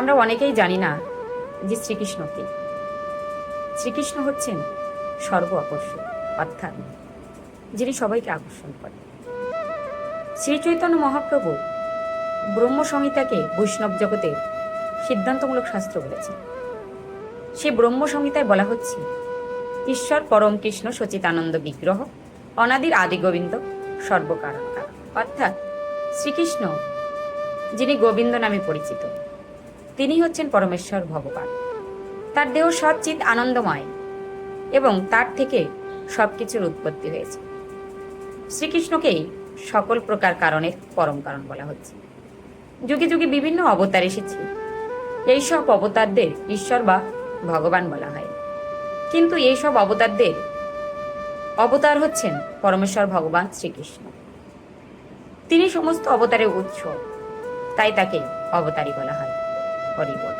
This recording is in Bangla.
আমরা অনেকেই জানি না যে শ্রীকৃষ্ণকে শ্রীকৃষ্ণ হচ্ছেন সর্ব আকর্ষণ, অর্থাৎ যিনি সবাইকে আকর্ষণ করেন। শ্রী চৈতন্য মহাপ্রভু ব্রহ্ম সংহিতাকে বৈষ্ণব জগতের সিদ্ধান্তমূলক শাস্ত্র বলেছেন। সে ব্রহ্ম সংহিতায় বলা হচ্ছে, ঈশ্বর পরম কৃষ্ণ সচিতানন্দ বিগ্রহ, অনাদির আদি গোবিন্দ সর্বকারণ অর্থাৎ শ্রীকৃষ্ণ, যিনি গোবিন্দ নামে পরিচিত তিনি হচ্ছেন পরমেশ্বর ভগবান। তার দেহ সচ্চিত আনন্দময় এবং তার থেকে সব কিছুর উৎপত্তি হয়েছে। শ্রীকৃষ্ণকেই সকল প্রকার কারণের পরম কারণ বলা হচ্ছে। যুগে যুগে বিভিন্ন অবতার এসেছে। এইসব অবতারদের ঈশ্বর বা ভগবান বলা হয়। কিন্তু এইসব অবতারদের অবতার হচ্ছেন পরমেশ্বর ভগবান শ্রীকৃষ্ণ। তিনি সমস্ত অবতারের উৎস, তাই তাকে অবতারী বলা হয়। হরি বল